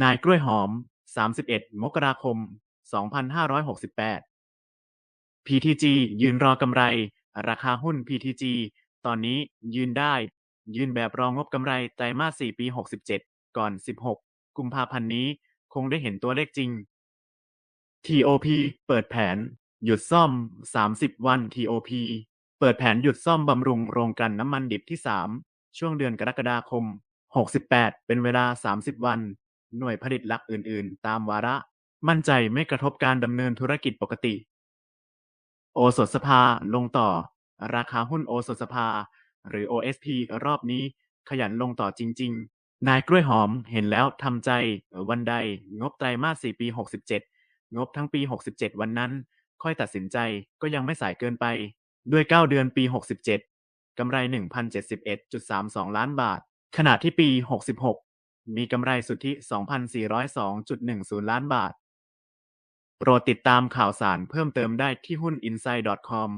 นายกล้วยหอม31มกราคม2568 PTG ยืนรอกำไร ราคาหุ้น PTG ตอนนี้ยืนได้ ยืนแบบรองงบกำไรไตรมาส 4 ปี 67 ก่อน 16 กุมภาพันธ์นี้คงได้เห็นตัวเลขจริง TOP เปิดแผน หยุดซ่อม 30 วัน TOP เปิดแผนหยุดซ่อมบำรุงโรงกลั่นน้ำมันดิบที่ 3 ช่วงเดือนกรกฎาคม 68 เป็นเวลา 30 วัน หน่วยผลิตหลักอื่น ๆ ตามวาระ มั่นใจไม่กระทบการดำเนินธุรกิจปกติ โอสถสภาลงต่อ ราคาหุ้นโอสถสภา หรือ OSP รอบนี้ขยันลงต่อจริง ๆ นายกล้วยหอมเห็นแล้วทำใจ วันใด งบไตรมาส 4 ปี 67 งบทั้งปี 67 วันนั้น ค่อยตัดสินใจก็ยังไม่สายเกินไป ด้วย 9 เดือนปี 67กำไร 1,071.32 ล้านบาท ขณะที่ปี 66 มีกำไรสุทธิ 2,402.10 ล้านบาท โปรดติดตามข่าวสารเพิ่มเติมได้ที่หุ้น inside.com